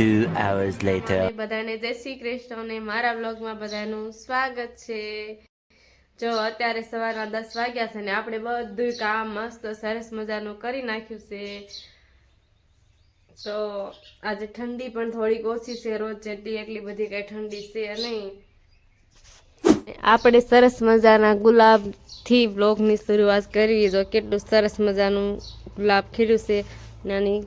Two hours later. બધાને જય શ્રી કૃષ્ણ અને મારા બ્લોગમાં બધાનું સ્વાગત છે. જો અત્યારે સવારના દસ વાગ્યા છે ને આપણે બધું કામ મસ્ત સરસ મજાનું કરી નાખ્યું છે. તો આજે ઠંડી પણ થોડીક ઓછી છે, રોજ જેટલી એટલી બધી કઈ ઠંડી છે નહીં. આપણે સરસ મજાના ગુલાબથી બ્લોગની શરૂઆત કરવી જો કેટલું સરસ મજાનું ગુલાબ ખીલ્યું છે. નાની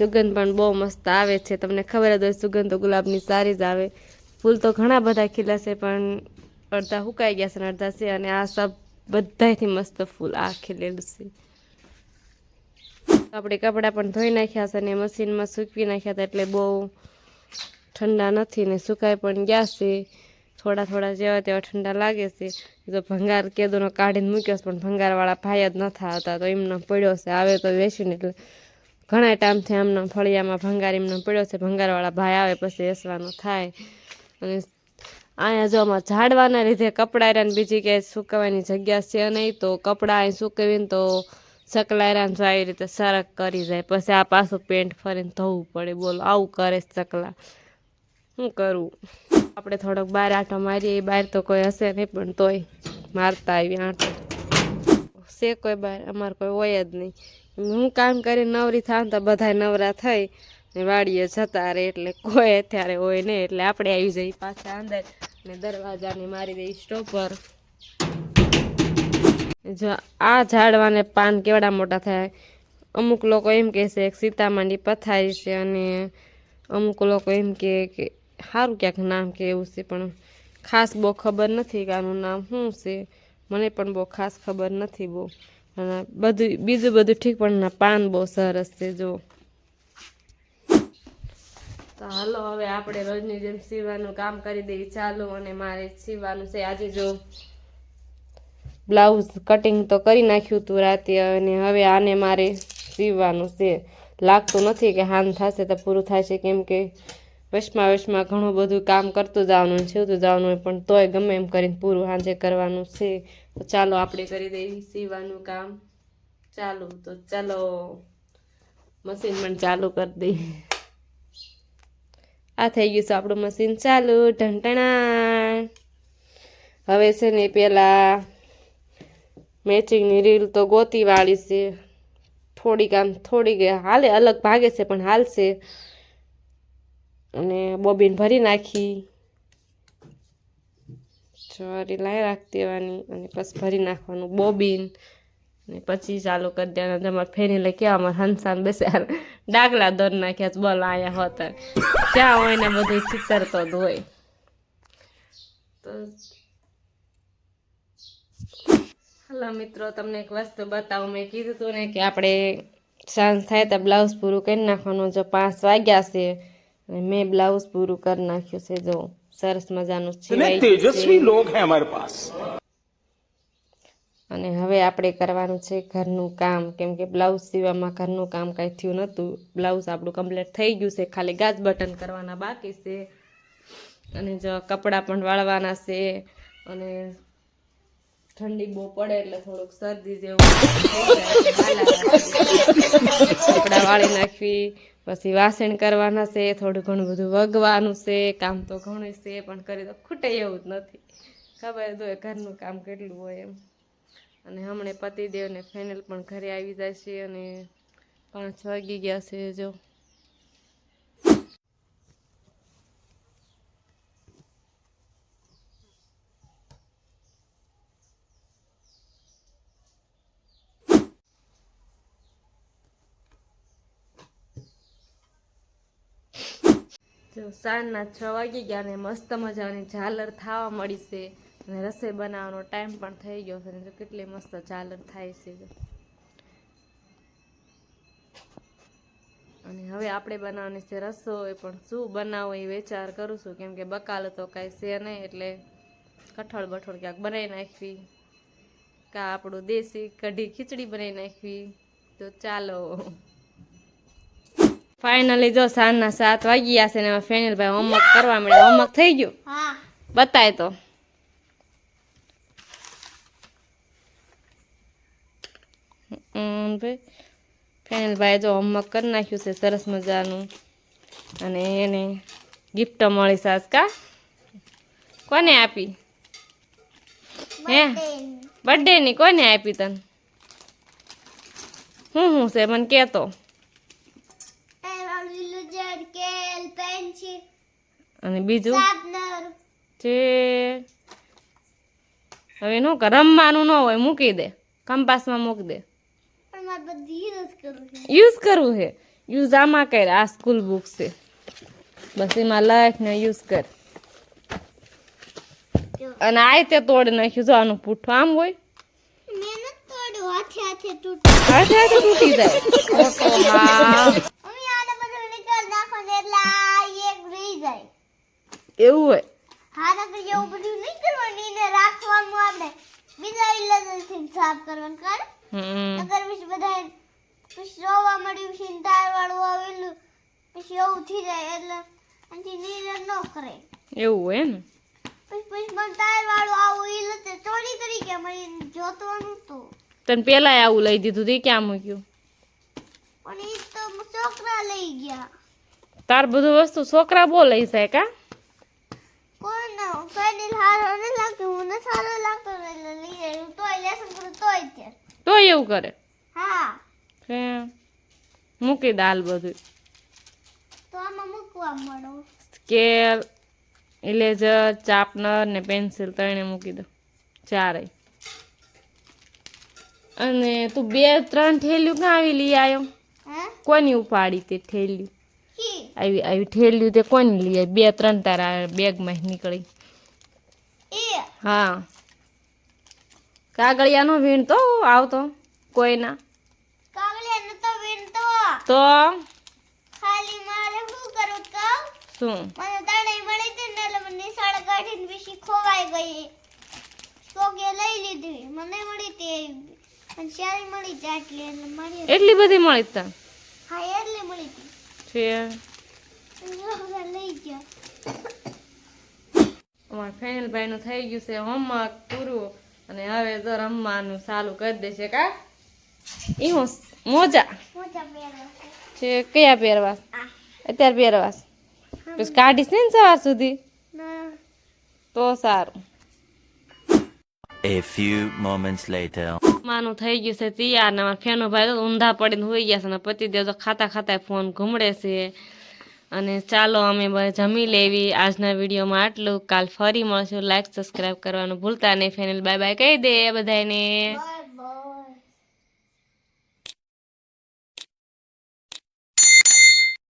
સુગંધ પણ બહુ મસ્ત આવે છે. તમને ખબર જ હોય સુગંધ તો ગુલાબની સારી જ આવે. ફૂલ તો ઘણા બધા ખીલા છે, પણ અડધા સુકાઈ ગયા છે અને અડધા છે અને આ સબ બધાયથી મસ્ત ફૂલ આ ખીલેલું છે. આપણે કપડાં પણ ધોઈ નાખ્યા છે અને મશીનમાં સૂકવી નાખ્યા હતા એટલે બહુ ઠંડા નથી ને સુકાઈ પણ ગયા છે. થોડા થોડા જેવા તેવા ઠંડા લાગે છે. જો ભંગાર કેદોનો કાઢીને મૂક્યો છે પણ ભંગારવાળા ભાઈ જ નથી આવતા, તો એમનો પડ્યો છે. આવે તો વેચીને એટલે ઘણા ટાઈમથી આમનો ફળિયામાં ભંગાર એમનો પડ્યો છે. ભંગારવાળા ભાઈ આવે પછી એસવાનો થાય. અને અહીંયા જો આમાં ઝાડવાના લીધે કપડાં ને બીજી ક્યાંય સુકવવાની જગ્યા છે નહીં તો કપડાં અહીં સુકવીને તો ચકલા જો આવી રીતે સરક કરી જાય. પછી આ પાછું પેન્ટ ફરીને ધોવું પડે. બોલો, આવું કરે ચકલા. શું કરું? આપણે થોડોક બહાર આંટો મારીએ. બહાર તો કોઈ હશે નહીં, પણ તોય મારતા આવી આંટો. છે કોઈ બહાર અમારે કોઈ હોય જ નહીં. હું કામ કરીને નવરી થાવ તો બધા નવરા થઈ ને વાડીએ જતા રહે એટલે કોઈ અત્યારે હોય નહીં એટલે આપણે આવી જઈએ પાછા અંદર ને દરવાજાને મારી દઈ સ્ટોપર. જો આ ઝાડવાને પાન કેવડા મોટા થાય? અમુક લોકો એમ કહે છે સીતામાંડી પથારી છે અને અમુક લોકો એમ કે સારું ક્યાંક નામ કે એવું છે, પણ ખાસ બહુ ખબર નથી કે આનું નામ શું છે. મને પણ બહુ ખાસ ખબર નથી બહુ. અને બધું, બીજું બધું ઠીક, પણ પાન બહુ સરસ છે જો તો હાલો, હવે આપણે રોજની જેમ સીવવાનું કામ કરી દઈએ, ચાલુ અને મારે સીવવાનું છે. આજે જો બ્લાઉઝ કટિંગ તો કરી નાખ્યું હતું રાતે, અને હવે આને મારે સીવવાનું છે. લાગતું નથી કે હાન થશે તો પૂરું થાય છે કેમ કે વચમાં વશમાં ઘણું બધું કામ કરતું જવાનું છેવતું જવાનું પણ તોય ગમે એમ કરીને પૂરું સાંજે કરવાનું છે. તો ચાલો આપણે કરી દઈએ સીવવાનું કામ. ચાલુ, તો ચાલો. મશીન પણ ચાલુ કરી દઈએ. આ થઈ ગયું છે આપણું મશીન ચાલુ. ઢંટણા હવે છે ને પેલા મેચિંગની રીલ તો ગોતી વાળી છે. થોડીક આમ થોડીક હાલે અલગ ભાગે છે, પણ હાલશે. અને બોબીન ભરી નાખી. ચોરી લાઈ રાખી દેવાની અને પછી ભરી નાખવાનું બોબીન. અને પછી ચાલુ કરી દેવાનું. તમારે લઈ કેવા અમારે હંસાન બેસે ડાગલા દોર નાખ્યા બોલ, આયા હોતા ક્યાં હોય ને બધું ચિતરતો જ હોય. તો હલો મિત્રો, તમને એક વસ્તુ બતાવું. મેં કીધું હતું ને કે આપણે સાંજ થાય તો બ્લાઉઝ પૂરું કરી નાખવાનું. જો પાંચ વાગ્યા છે અને મેં બ્લાઉઝ પૂરું કરી નાખ્યું છે જો સરસ મજાનું સિવાય તેજસ્વી લોગ હે અમારે પાસ અને હવે આપણે કરવાનું છે ઘરનું કામ કેમ કે બ્લાઉઝ સીવામાં ઘરનું કામ કાંઈ થયું નહોતું. બ્લાઉઝ આપણું કમ્પ્લીટ થઈ ગયું છે ખાલી ગાજ બટન કરવાના બાકી છે. અને જો કપડાં પણ વાળવાના છે અને ઠંડી બહુ પડે એટલે થોડુંક શરદી જેવું કપડાં વાળી નાખવી, પછી વાસણ કરવાના છે, થોડું ઘણું બધું વગવાનું છે, કામ તો ઘણું છે, પણ કરી તો ખૂટે એવું જ નથી. ખબર તો ઘરનું કામ કેટલું હોય એમ. અને હમણાં પતિદેવને ફાઇનલ પણ ઘરે આવી જાય છે અને પાંચ વાગી ગયા છે જો. જો સાંજના છ વાગી ગયા ને મસ્ત મજાની ઝાલર થાવા મળી છે. અને રસોઈ બનાવવાનો ટાઈમ પણ થઈ ગયો છે જો કેટલી મસ્ત ઝાલર થાય છે અને હવે આપણે બનાવવાની છે રસોઈ, પણ શું બનાવો એ વિચાર કરું છું. કેમ કે બકાલો તો કાંઈ છે નહીં એટલે કઠોળ બઠોળ ક્યાંક બનાવી નાખવી. કાં આપણું દેશી કઢી ખીચડી બનાવી નાખવી. તો ચાલો. ફાઇનલી જો સાંજના સાત વાગી ગયા છે ને હવે ફેનિલભાઈ હોમવર્ક કરવા મળે હોમવર્ક થઈ ગયું? બતાય તો. ફેનિલભાઈ જો હોમવર્ક કરી નાખ્યું છે સરસ મજાનું. અને એને ગિફ્ટ મળી સાસ કા? કોને આપી? હે? બર્થડે ની. કોને આપી તને? હું હું છે મને કહેતો પેન્સિલ અને બીજું? છે. જે હવે નું કર રમવાનું ન હોય મૂકી દે. કંપાસમાં મૂકી દે. પણ મારે બધી યુઝ કરવું છે. યુઝ આમાં કર આ સ્કૂલ બુક છે. બસ એમાં લખ ને યુઝ કર. અને આ તે તોડી નાખ્યું જો આનું પૂઠું આમ હોય. હાથે હાથે તૂટી જાય. એવું હોય. હા નકર એવું બધું નહીં કરવાનું એને રાખવાનું આપણે. બીજા ઇલેવનથી સાફ કરવાનું કર નકર પછી બધા પછી રોવા મળ્યું છે ને વાળું આવેલું પછી એવું થઈ જાય એટલે આનાથી નીરજ ન કરે. એવું હોય ને પછી પછી મને ટાયર વાળું આવું લતે ચોરી કરી કે મને જોતવાનું તો. તને પેલા આવું લઈ દીધું તે ક્યાં મૂક્યું? પણ એ તો છોકરા લઈ ગયા. તાર બધું વસ્તુ છોકરા બહુ લઈ જાય કા? તે એવું કરે? હા. મૂકી દાલ બધું તો આમાં મૂકવા મળો. સ્કેલ ઇલેઝર ચાપનર ને પેન્સિલ ત્રણે મૂકી દો. ચારે અને તું બે ત્રણ ઠેલ્યું ક્યાં આવી લઈ આવ્યો? કોની ઉપાડી તે ઠેલ્યું આવી આવી ઠેલ્યું તે કોની લઈ આવી? બે ત્રણ તારા બેગમાં નીકળી. હા. કાગળિયાનો વીણ તો આવતો કોઈના. કાગળિયા તો વીણતો તો. ખાલી મારે શું કરું કહું? શું? મને દાડે મળી હતી ને એટલે મને નિશાળ કાઢીને પછી ખોવાઈ ગઈ. કોકે લઈ લીધી. મને મળી હતી અને મળી હતી આટલી એટલે મળી એટલી બધી મળી તને? હા એટલી મળી હતી. છે. લઈ ગયા. અમારા ફેનિલભાઈનું થઈ ગયું છે હોમવર્ક પૂરું. અને હવે જો રમવાનું ચાલુ કરી દેશે કા? એ હું મોજા. મોજા છે. કયા પહેરવા? અત્યારે પહેરવા પછી કાઢીશ ને સવાર સુધી? તો સારું. A few moments later. માનું થઈ ગયું છે તૈયાર ને મારા ફેનો ભાઈ તો ઊંધા પડીને હોઈ ગયા છે ને પતિદેવ તો ખાતા ખાતા ફોન ઘૂમડે છે. અને ચાલો અમે બધા જમી લેવી. આજના વિડીયોમાં આટલું. કાલ ફરી મળશું. લાઈક સબસ્ક્રાઈબ કરવાનું ભૂલતા નહીં. ફેનલ બાય બાય કહી દે બધાને